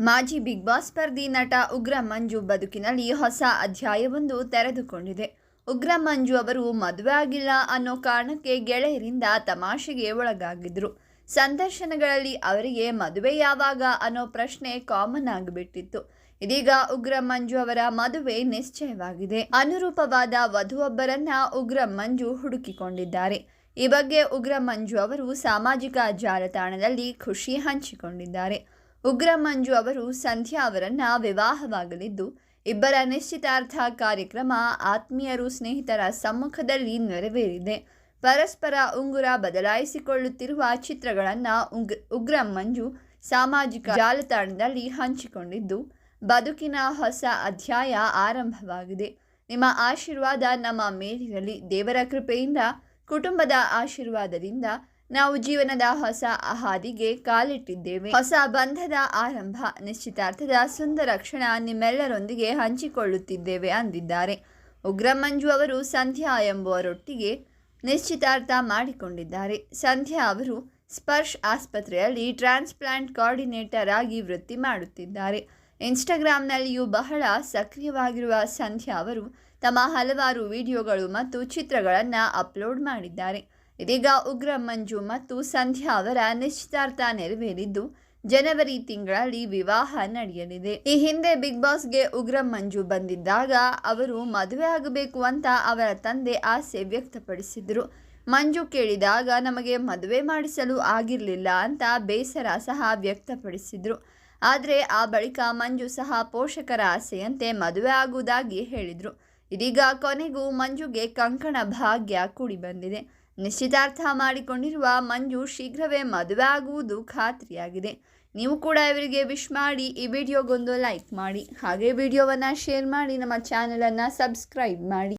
ಮಾಜಿ big boss ಸ್ಪರ್ಧಿ ನಟ ಉಗ್ರ ಮಂಜು ಬದುಕಿನಲ್ಲಿ ಹೊಸ ಅಧ್ಯಾಯವೊಂದು ತೆರೆದುಕೊಂಡಿದೆ. ಉಗ್ರ ಮಂಜು ಅವರು ಮದುವೆ ಆಗಿಲ್ಲ ಅನ್ನೋ ಕಾರಣಕ್ಕೆ ಗೆಳೆಯರಿಂದ ತಮಾಷೆಗೆ ಒಳಗಾಗಿದ್ರು. ಸಂದರ್ಶನಗಳಲ್ಲಿ ಅವರಿಗೆ ಮದುವೆ ಯಾವಾಗ ಅನ್ನೋ ಪ್ರಶ್ನೆ ಕಾಮನ್ ಆಗಿಬಿಟ್ಟಿತ್ತು. ಇದೀಗ ಉಗ್ರ ಮಂಜು ಅವರ ಮದುವೆ ನಿಶ್ಚಯವಾಗಿದೆ. ಅನುರೂಪವಾದ ವಧುವೊಬ್ಬರನ್ನ ಉಗ್ರ ಮಂಜು ಹುಡುಕಿಕೊಂಡಿದ್ದಾರೆ. ಈ ಬಗ್ಗೆ ಉಗ್ರ ಮಂಜು ಅವರು ಸಾಮಾಜಿಕ ಜಾಲತಾಣದಲ್ಲಿ ಖುಷಿ ಹಂಚಿಕೊಂಡಿದ್ದಾರೆ. ಉಗ್ರ ಮಂಜು ಅವರು ಸಂಧ್ಯಾ ಅವರನ್ನ ವಿವಾಹವಾಗಲಿದ್ದು, ಇಬ್ಬರ ನಿಶ್ಚಿತಾರ್ಥ ಕಾರ್ಯಕ್ರಮ ಆತ್ಮೀಯರು ಸ್ನೇಹಿತರ ಸಮ್ಮುಖದಲ್ಲಿ ನೆರವೇರಿದೆ. ಪರಸ್ಪರ ಉಂಗುರ ಬದಲಾಯಿಸಿಕೊಳ್ಳುತ್ತಿರುವ ಚಿತ್ರಗಳನ್ನು ಉಗ್ ಉಗ್ರ ಮಂಜು ಸಾಮಾಜಿಕ ಜಾಲತಾಣದಲ್ಲಿ ಹಂಚಿಕೊಂಡಿದ್ದು, ಬದುಕಿನ ಹೊಸ ಅಧ್ಯಾಯ ಆರಂಭವಾಗಿದೆ. ನಿಮ್ಮ ಆಶೀರ್ವಾದ ನಮ್ಮ ಮೇಲಿರಲಿ. ದೇವರ ಕೃಪೆಯಿಂದ, ಕುಟುಂಬದ ಆಶೀರ್ವಾದದಿಂದ ನಾವು ಜೀವನದ ಹೊಸ ಹಾದಿಗೆ ಕಾಲಿಟ್ಟಿದ್ದೇವೆ. ಹೊಸ ಬಂಧದ ಆರಂಭ, ನಿಶ್ಚಿತಾರ್ಥದ ಸುಂದರ ಕ್ಷಣ ನಿಮ್ಮೆಲ್ಲರೊಂದಿಗೆ ಹಂಚಿಕೊಳ್ಳುತ್ತಿದ್ದೇವೆ ಅಂದಿದ್ದಾರೆ. ಉಗ್ರ ಮಂಜು ಅವರು ಸಂಧ್ಯಾ ಎಂಬುವರೊಟ್ಟಿಗೆ ನಿಶ್ಚಿತಾರ್ಥ ಮಾಡಿಕೊಂಡಿದ್ದಾರೆ. ಸಂಧ್ಯಾ ಅವರು ಸ್ಪರ್ಶ್ ಆಸ್ಪತ್ರೆಯಲ್ಲಿ ಟ್ರಾನ್ಸ್ಪ್ಲಾಂಟ್ ಕೋಆರ್ಡಿನೇಟರ್ ಆಗಿ ವೃತ್ತಿ ಮಾಡುತ್ತಿದ್ದಾರೆ. ಇನ್ಸ್ಟಾಗ್ರಾಂನಲ್ಲಿಯೂ ಬಹಳ ಸಕ್ರಿಯವಾಗಿರುವ ಸಂಧ್ಯಾ ಅವರು ತಮ್ಮ ಹಲವಾರು ವಿಡಿಯೋಗಳು ಮತ್ತು ಚಿತ್ರಗಳನ್ನು ಅಪ್ಲೋಡ್ ಮಾಡಿದ್ದಾರೆ. ಇದೀಗ ಉಗ್ರ ಮಂಜು ಮತ್ತು ಸಂಧ್ಯಾ ಅವರ ನಿಶ್ಚಿತಾರ್ಥ ನೆರವೇರಿದ್ದು ಜನವರಿ ತಿಂಗಳಲ್ಲಿ ವಿವಾಹ ನಡೆಯಲಿದೆ. ಈ ಹಿಂದೆ ಬಿಗ್ ಬಾಸ್ಗೆ ಉಗ್ರ ಮಂಜು ಬಂದಿದ್ದಾಗ ಅವರು ಮದುವೆ ಆಗಬೇಕು ಅಂತ ಅವರ ತಂದೆ ಆಸೆ ವ್ಯಕ್ತಪಡಿಸಿದರು. ಮಂಜು ಕೇಳಿದಾಗ ನಮಗೆ ಮದುವೆ ಮಾಡಿಸಲು ಆಗಿರಲಿಲ್ಲ ಅಂತ ಬೇಸರ ಸಹ ವ್ಯಕ್ತಪಡಿಸಿದ್ರು. ಆದರೆ ಆ ಬಳಿಕ ಮಂಜು ಸಹ ಪೋಷಕರ ಆಸೆಯಂತೆ ಮದುವೆ ಆಗುವುದಾಗಿ ಹೇಳಿದರು. ಇದೀಗ ಕೊನೆಗೂ ಮಂಜುಗೆ ಕಂಕಣ ಭಾಗ್ಯ ಕೂಡಿ ಬಂದಿದೆ ನಿಶ್ಚಿತಾರ್ಥ ಮಾಡಿಕೊಂಡಿರುವ ಮಂಜು ಶೀಘ್ರವೇ ಮದುವೆ ಆಗುವುದು ಖಾತ್ರಿಯಾಗಿದೆ. ನೀವು ಕೂಡ ಇವರಿಗೆ ವಿಶ್ ಮಾಡಿ ಈ ವಿಡಿಯೋಗೊಂದು ಲೈಕ್ ಮಾಡಿ. ಹಾಗೆ ವಿಡಿಯೋವನ್ನು ಶೇರ್ ಮಾಡಿ, ನಮ್ಮ ಚಾನಲನ್ನು ಸಬ್ಸ್ಕ್ರೈಬ್ ಮಾಡಿ.